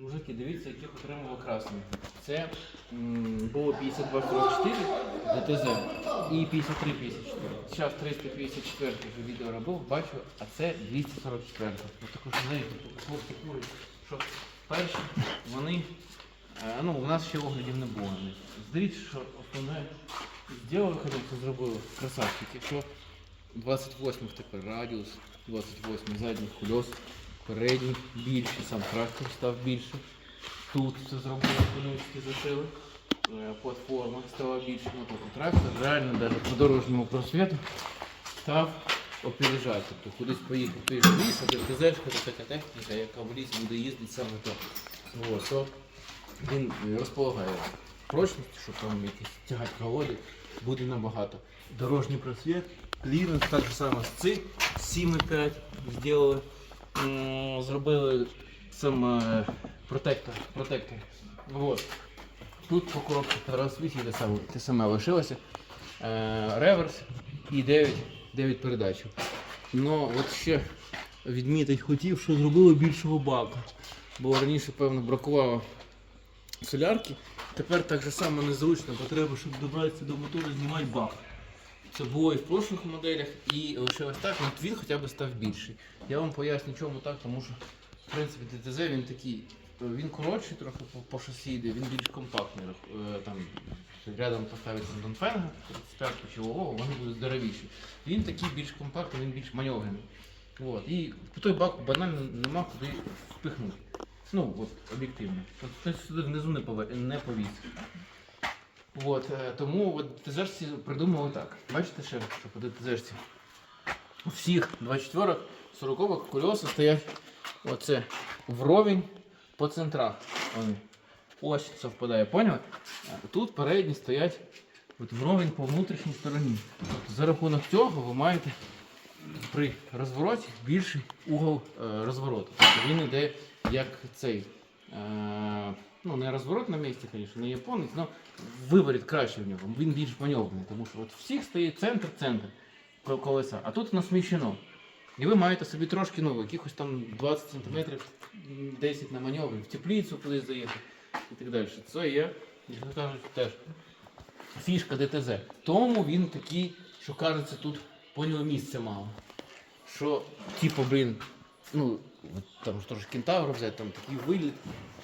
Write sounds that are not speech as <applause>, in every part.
Мужики, дивіться, яких отримали красний. Це було 5244 ДТЗ і 5354. Зараз 354 вже відео робив, бачу, а це 244. Ось таку ж знаєте, хлопці курять, що перші вони, е, ну у нас ще оглядів не було на них. Дивіться, що основне зробили, це зробили красавчики, що 28 тепер радіус, 28 задніх кольос, передній більший, сам трактор став більший. Тут все зробили, конучки зашили. Е, Платформа стала більше. Ну, тобто трактор реально навіть по дорожньому просвіту став опережати. Тобто кудись поїхав той же ліс, а ДТЗшка це така техніка, яка в лісі буде їздити саме то. От, то він е, розполагає прочністю, щоб там якийсь тягать колоди, буде набагато. Дорожній просвіт, кліренс, так само з цих 7,5 зробили. Зробили сам е, протектор. протектор. Вот. Тут по коробці трансмісії те саме, те саме лишилося. Е, реверс і 9, 9 передач. Ну, от ще відмітить хотів, що зробили більшого бака. Бо раніше, певно, бракувало солярки. Тепер так же само незручно, бо треба, щоб добратися до мотора, знімати бак. Це було і в прошлих моделях, і лишилось так, ну, він хоча б став більший. Я вам поясню, чому так, тому що в принципі ДТЗ він такий, е, він коротший трохи по, по шасі йде, він більш компактний. Е, Там рядом поставити Донфенга, 35 чи Вового, вони будуть здоровіші. Він такий більш компактний, він більш маневрений. От. І той бак банально нема куди впихнути. Ну, от, об'єктивно. Тобто сюди внизу не, повісиш. От, е, тому от ДТЗшці придумали так. Бачите ще, що по ДТЗшці? У всіх 24 х 40 кольоса стоять оце вровень по центрах. Вони. Ось совпадає, поняли? Тут передні стоять от вровень по внутрішній стороні. Тобто за рахунок цього ви маєте при розвороті більший угол е, розвороту. Тобто він йде як цей. Е, ну, не розворот на місці, звісно, не японець, але виворіт краще в нього. Він більш маневрений, тому що от всіх стоїть центр-центр колеса, а тут воно сміщено. І ви маєте собі трошки, ну, якихось там 20 см, 10 на маневрі, в теплицю кудись заїхати і так далі. Це є, як кажуть, теж фішка ДТЗ. Тому він такий, що кажеться, тут по нього місця мало. Що, типу, блін, ну, там ж кентавр взяти, там такий виліт,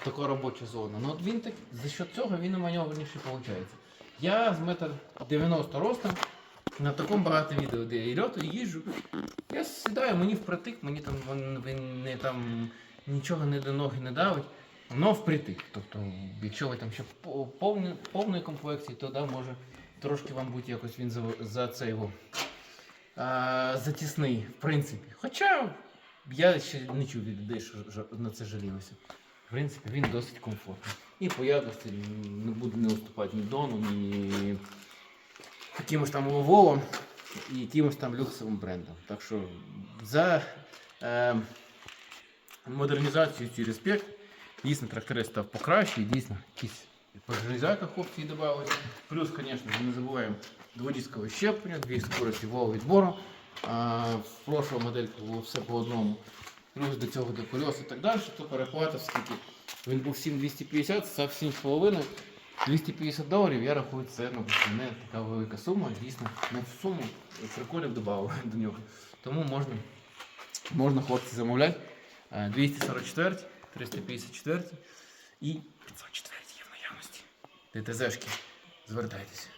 така робоча зона. Ну от він так, за що цього він маневреніший виходить. Я з метр 90 ростом, на такому багато відео, де я льоту, і їжджу. Я сідаю, мені впритик, мені там він, не там нічого не до ноги не давить. Воно впритик. Тобто, якщо ви там ще по- повні, повної комплекції, то да, може трошки вам бути якось він за, за це його затісний, в принципі. Хоча я ще не чув від людей, що на це жалілося. В принципі, він досить комфортний. І по якості не буде не уступати ні Дону, ні якимось там Volvo і якимось там люксовим брендом. Так що за е, модернізацію ці респект. Дійсно, трактори став покраще, дійсно якісь по железяках опції додавалися. Плюс, звісно, не забуваємо дводискове щеплення, дві скорості вал відбору. В прошлого моделька було все по одному. Плюс до цього до колес і так далі, то перехватив скільки. Він був 7250, став 7,5. 250 доларів, я рахую, це ну, не така велика сума. Дійсно, на цю суму приколів додав <laughs> до нього. Тому можна, можна хлопці замовляти. Е, 244, 354 і 504 є в наявності. ДТЗшки, звертайтеся.